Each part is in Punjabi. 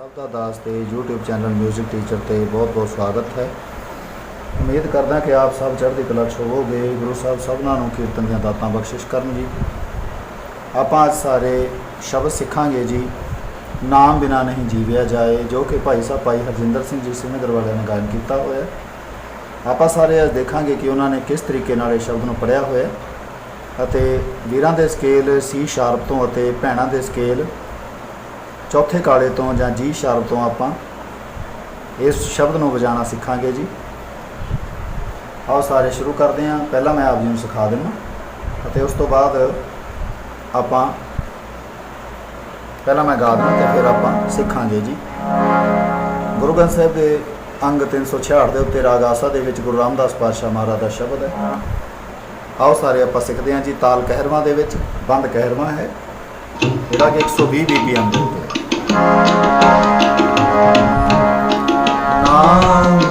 ਸਭ ਦਾ ਦਾਸ ਤੇ YouTube ਚੈਨਲ 뮤직 ਟੀਚਰ ਤੇ ਬਹੁਤ-ਬਹੁਤ ਸਵਾਗਤ ਹੈ। ਉਮੀਦ ਕਰਦਾ ਕਿ ਆਪ ਸਭ ਚੜ੍ਹਦੀ ਕਲਾ 'ਚ ਹੋਵੋਗੇ। ਗੁਰੂ ਸਾਹਿਬ ਸਭਨਾਂ ਨੂੰ ਕੀਰਤਨ ਦੀਆਂ ਦਾਤਾਂ ਬਖਸ਼ਿਸ਼ ਕਰਨ ਜੀ। ਆਪਾਂ ਅੱਜ ਸਾਰੇ ਸ਼ਬਦ ਸਿੱਖਾਂਗੇ ਜੀ। ਨਾਮ ਬਿਨਾ ਨਹੀਂ ਜੀਵਿਆ ਜਾਏ, ਜੋ ਕਿ ਭਾਈ ਸਾਹਿਬ, ਭਾਈ ਹਰਜਿੰਦਰ ਸਿੰਘ ਜੀ ਸਿੰਘਨਗਰ ਵਾਲਿਆਂ ਨੇ ਗਾਇਨ ਕੀਤਾ ਹੋਇਆ। ਆਪਾਂ ਸਾਰੇ ਅੱਜ ਦੇਖਾਂਗੇ ਕਿ ਉਹਨਾਂ ਨੇ ਕਿਸ ਤਰੀਕੇ ਨਾਲ ਇਹ ਸ਼ਬਦ ਨੂੰ ਪੜ੍ਹਿਆ ਹੋਇਆ ਅਤੇ ਵੀਰਾਂ ਦੇ ਸਕੇਲ ਸੀ ਸ਼ਾਰਪ ਤੋਂ ਅਤੇ ਭੈਣਾਂ ਦੇ ਸਕੇਲ ਚੌਥੇ ਕਾਲੇ ਤੋਂ ਜਾਂ ਜੀ ਸ਼ਾਰਪ ਤੋਂ ਆਪਾਂ ਇਸ ਸ਼ਬਦ ਨੂੰ ਵਜਾਉਣਾ ਸਿੱਖਾਂਗੇ ਜੀ। ਆਓ ਸਾਰੇ ਸ਼ੁਰੂ ਕਰਦੇ ਹਾਂ। ਪਹਿਲਾਂ ਮੈਂ ਆਪ ਜੀ ਨੂੰ ਸਿਖਾ ਦਿੰਦਾ। ਅਤੇ ਉਸ ਤੋਂ ਬਾਅਦ ਆਪਾਂ ਪਹਿਲਾਂ ਮੈਂ ਗਾ ਦਿੰਦਾ ਤੇ ਫਿਰ ਆਪਾਂ ਸਿੱਖਾਂਗੇ ਜੀ। ਗੁਰੂ ਗ੍ਰੰਥ ਸਾਹਿਬ ਦੇ ਅੰਗ 366 ਦੇ ਉੱਤੇ ਰਾਗ ਆਸਾ ਦੇ ਵਿੱਚ ਗੁਰੂ ਰਾਮਦਾਸ ਪਾਤਸ਼ਾਹ ਮਹਾਰਾਜ ਦਾ ਸ਼ਬਦ ਹੈ। ਆਓ ਸਾਰੇ ਆਪਾਂ ਸਿੱਖਦੇ ਹਾਂ ਜੀ। ਤਾਲ ਕਹਿਰਵਾਂ ਦੇ ਵਿੱਚ, ਬੰਦ ਕਹਿਰਵਾਂ ਹੈ। ਜਿਹੜਾ ਕਿ 120 ਬੀਪੀਐਮ ਦੇ ਉੱਤੇ। ਨਾਮ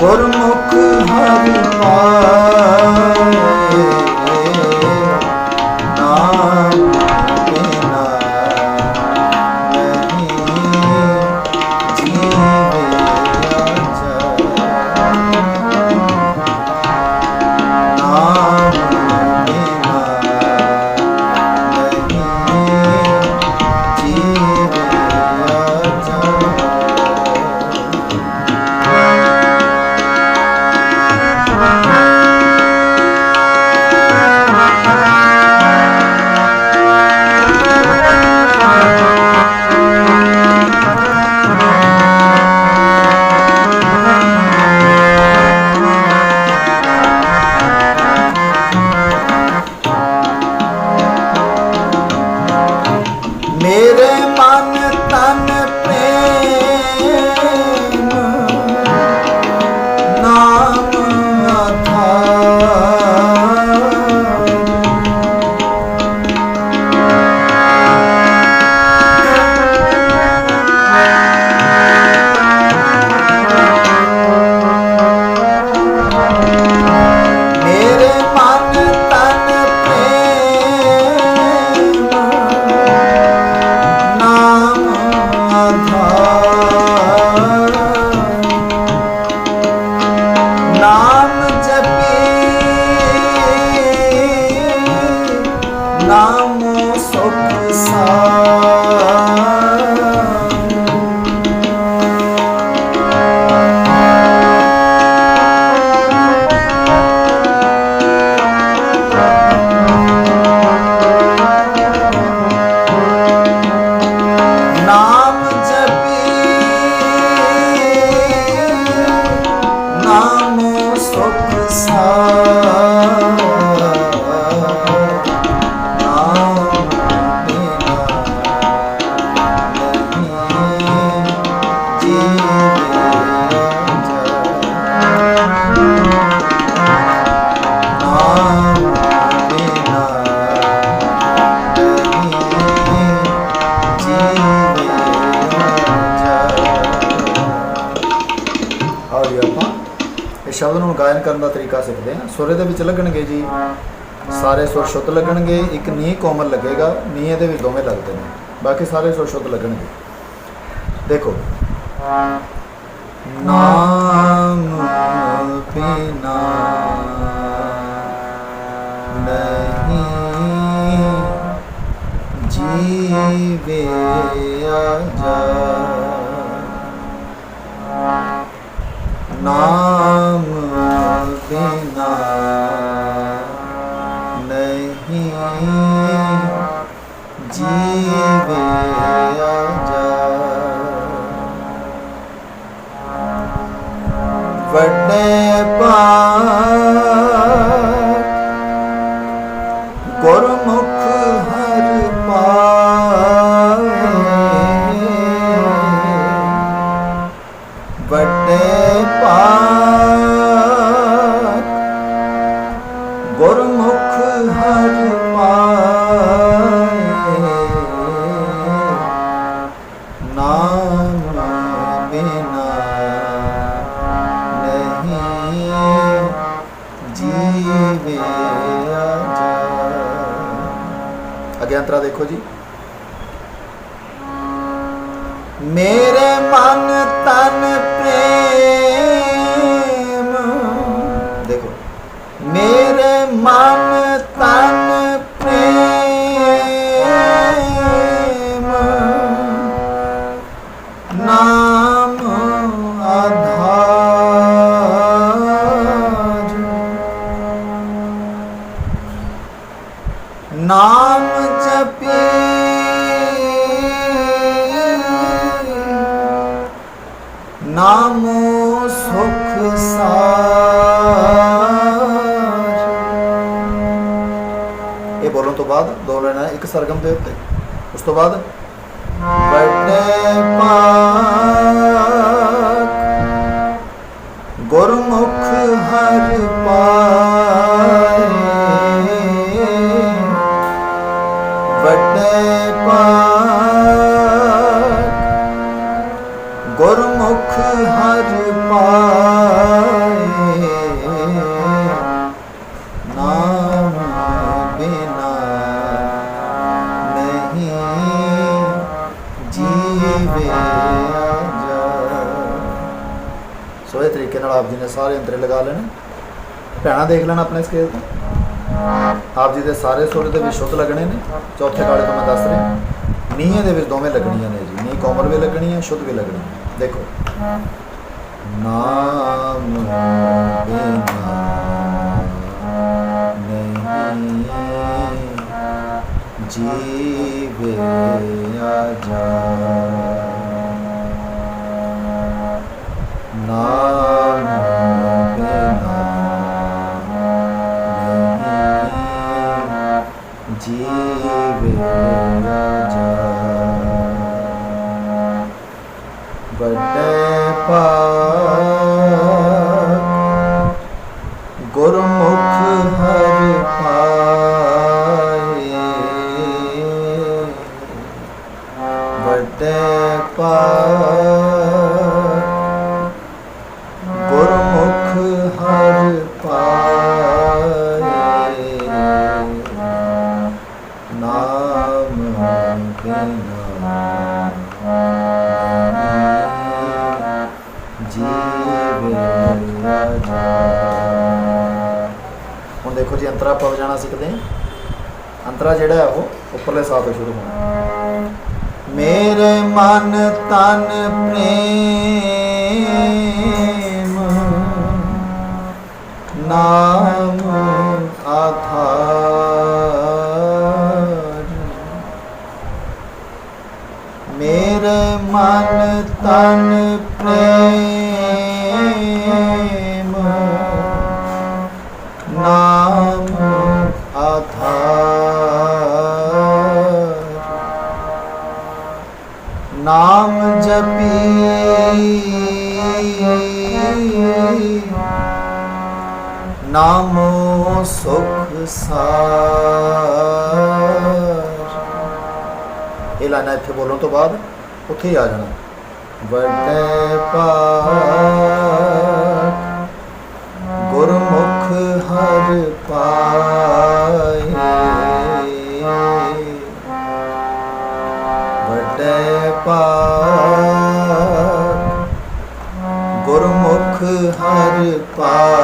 ਗੁਰਮੁਖ ਹਰਿ ਪਾਏ ਤਰੀਕਾ ਸਿੱਖਦੇ ਹਾਂ ਸੁਰੇ ਦੇ ਵਿੱਚ ਲੱਗਣਗੇ ਜੀ। ਸਾਰੇ ਸੁਰ ਸ਼ੁੱਧ ਲੱਗਣਗੇ। ਇੱਕ ਨੀ ਕੋਮਲ ਲੱਗੇਗਾ। ਨੀ ਇਹਦੇ ਵੀ ਦੋਵੇਂ ਲੱਗਦੇ ਨੇ। ਬਾਕੀ ਸਾਰੇ ਸੁਰ ਸ਼ੁੱਧ ਲੱਗਣਗੇ। ਦੇਖੋ। ਨਾਮ ਬਿਨਾ ਨਹੀਂ ਜੀਵਿਆ ਜਾਏ ਨਾਮ ਬਿਨਾ ਨਹੀਂ ਜੀਵਿਆ ਜਾ ਵੱਡੇ ਪਾਰ ਗੁਰਮੁਖ ਨਾਮ ਬਿਨਾ ਨਹੀਂ ਜੀਵੇ ਜਾ ਅੰਤਰਾ ਦੇਖੋ ਜੀ। ਮੇਰੇ ਮਨ ਤਨ ਪ੍ਰੇਮ ਨਾਮ ਜਪੀ। ਨਾਮੋ ਸੁਖ ਸਾਰ ਇਹ ਬੋਲਣ ਤੋਂ ਬਾਅਦ ਦੋ ਲੈਣਾ ਇੱਕ ਸਰਗਮ ਦੇ ਉੱਤੇ, ਉਸ ਤੋਂ ਬਾਅਦ ਸਾਰੇ ਅੰਤਰੇ ਲਗਾ ਲੈਣੇ। ਭੈਣਾ ਦੇਖ ਲੈਣਾ ਆਪਣੇ ਸਕੇਲ ਤੋਂ। ਆਪ ਜੀ ਦੇ ਸਾਰੇ ਸੁਰ ਦੇ ਵਿੱਚ ਸ਼ੁੱਧ ਲੱਗਣੇ ਨੇ। ਚੌਥੇ ਕਾਲੇ ਤੋਂ ਮੈਂ ਦੱਸ ਰਿਹਾ। ਨੀਹਾਂ ਦੇ ਵਿੱਚ ਦੋਵੇਂ ਲੱਗਣੀਆਂ ਨੇ ਜੀ। ਨੀ ਕੋਮਲ ਵੀ ਲੱਗਣੀ ਹੈ, ਸ਼ੁੱਧ ਵੀ ਲੱਗਣੀ ਹੈ। ਦੇਖੋ। ਨਾਮ ਬਿਨਾ ਨਹੀਂ ਜੀਵੇ ਜਾ ਨਾਮ ਨਾਮ ਬਿਨਾ ਜੀਵੇ ਹੁਣ ਦੇਖੋ ਜੀ, ਅੰਤਰਾ ਪਵ ਜਾਣਾ ਸਿੱਖਦੇ ਹਾਂ। ਅੰਤਰਾ ਜਿਹੜਾ ਹੈ ਉਹ ਉੱਪਰਲੇ ਸਾਹ ਤੋਂ ਸ਼ੁਰੂ ਹੋਣਾ। ਮੇਰੇ ਮਨ ਤਨ ਪ੍ਰੇਮ, ਨਾਮ ਮਨ ਤਨ ਪ੍ਰੇਮ, ਨਾਮ ਆਧਾਰ। ਨਾਮ ਜਪੀ, ਨਾਮੋ ਸੁਖ ਸਾਰ। ਇਹ ਲਾਈਨਾਂ ਇੱਥੇ ਬੋਲਣ ਤੋਂ ਬਾਅਦ ਉੱਥੇ ਹੀ ਆ ਜਾਣਾ। ਵੱਡੇ ਪਾਕ ਗੁਰਮੁਖ ਹਰ ਪਾਏ ਵੱਡੇ ਪਾਕ ਗੁਰਮੁਖ ਹਰ ਪਾਏ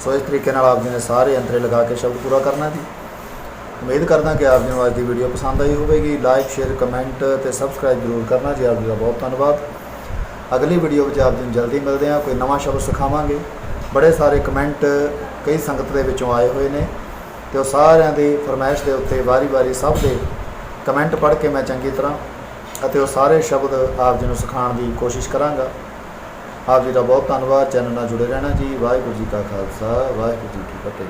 ਸੋ ਇਸ ਤਰੀਕੇ ਨਾਲ ਆਪ ਜੀ ਨੇ ਸਾਰੇ ਅੰਤਰੇ ਲਗਾ ਕੇ ਸ਼ਬਦ ਪੂਰਾ ਕਰਨਾ ਜੀ। ਉਮੀਦ ਕਰਦਾ ਕਿ ਆਪ ਜੀ ਨੂੰ ਅੱਜ ਦੀ ਵੀਡੀਓ ਪਸੰਦ ਆਈ ਹੋਵੇਗੀ। ਲਾਈਕ ਸ਼ੇਅਰ ਕਮੈਂਟ ਤੇ ਸਬਸਕ੍ਰਾਈਬ ਜ਼ਰੂਰ ਕਰਨਾ ਜੀ। ਆਪ ਜੀ ਦਾ ਬਹੁਤ ਧੰਨਵਾਦ। ਅਗਲੀ ਵੀਡੀਓ ਵਿੱਚ ਆਪ ਜੀ ਨੂੰ ਜਲਦੀ ਮਿਲਦੇ ਹਾਂ। ਕੋਈ ਨਵਾਂ ਸ਼ਬਦ ਸਿਖਾਵਾਂਗੇ। ਬੜੇ ਸਾਰੇ ਕਮੈਂਟ ਕਈ ਸੰਗਤ ਦੇ ਵਿੱਚੋਂ ਆਏ ਹੋਏ ਨੇ। ਤੇ ਉਹ ਸਾਰਿਆਂ ਦੀ ਫਰਮਾਇਸ਼ ਦੇ ਉੱਤੇ ਵਾਰੀ-ਵਾਰੀ ਸਭ ਦੇ ਕਮੈਂਟ ਪੜ੍ਹ ਕੇ ਮੈਂ ਚੰਗੀ ਤਰ੍ਹਾਂ ਅਤੇ ਉਹ ਸਾਰੇ ਸ਼ਬਦ ਆਪ ਜੀ ਨੂੰ ਸਿਖਾਉਣ ਦੀ ਕੋਸ਼ਿਸ਼ ਕਰਾਂਗਾ। ਆਪ ਜੀ ਦਾ ਬਹੁਤ ਧੰਨਵਾਦ, ਚੈਨਲ ਨਾਲ ਜੁੜੇ ਰਹਿਣਾ ਜੀ। ਵਾਹਿਗੁਰੂ ਜੀ ਕਾ ਖਾਲਸਾ, ਵਾਹਿਗੁਰੂ ਜੀ ਕੀ ਫਤਿਹ